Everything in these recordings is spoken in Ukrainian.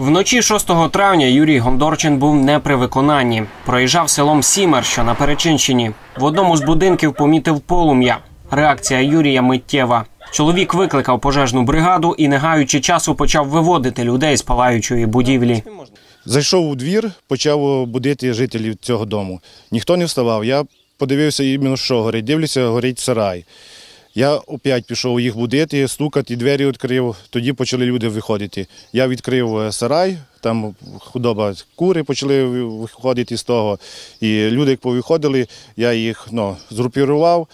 Вночі 6 травня Юрій Гондорчин був не при виконанні. Проїжджав селом Сімер, що на Перечинщині. В одному з будинків помітив полум'я. Реакція Юрія миттєва. Чоловік викликав пожежну бригаду і, не гаючи часу, почав виводити людей з палаючої будівлі. Зайшов у двір, почав будити жителів цього дому. Ніхто не вставав. Я подивився іменно, що горить. Дивлюся, горить сарай. Я опять пішов їх будити, стукати, двері відкрив. Тоді почали люди виходити. Я відкрив е, сарай, там худоба кури почали виходити з того. І люди, як повиходили, я їх ну, згрупірував.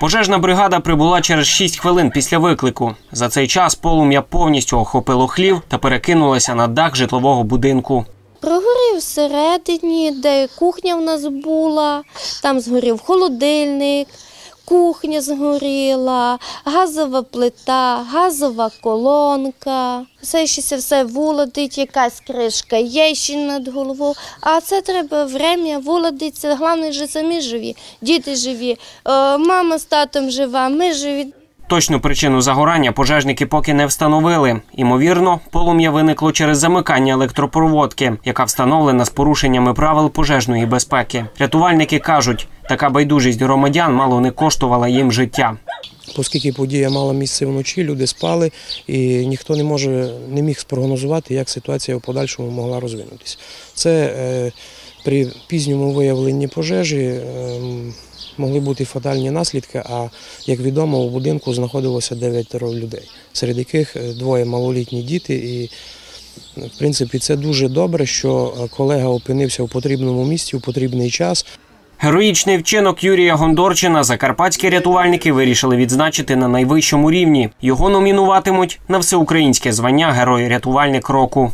Пожежна бригада прибула через 6 хвилин після виклику. За цей час полум'я повністю охопило хлів та перекинулося на дах житлового будинку. Прогорів всередині, де кухня в нас була, там згорів холодильник, кухня згоріла, газова плита, газова колонка. Все ще все володить, якась кришка є ще над головою. А це треба время вуладиться. Головне, що самі живі, діти живі, е, мама з татом жива, ми живі. Точну причину загорання пожежники поки не встановили. Імовірно, полум'я виникло через замикання електропроводки, яка встановлена з порушеннями правил пожежної безпеки. Рятувальники кажуть, така байдужість громадян мало не коштувала їм життя. Оскільки подія мала місце вночі, люди спали, і ніхто не може не міг спрогнозувати, як ситуація в подальшому могла розвинутися. Це е, при пізньому виявленні пожежі е, могли бути фатальні наслідки. А як відомо, у будинку знаходилося дев'ятеро людей, серед яких е, двоє малолітні діти. І в принципі це дуже добре, що е, колега опинився в потрібному місці у потрібний час. Героїчний вчинок Юрія Гондорчина закарпатські рятувальники вирішили відзначити на найвищому рівні. Його номінуватимуть на всеукраїнське звання Герой-рятувальник року.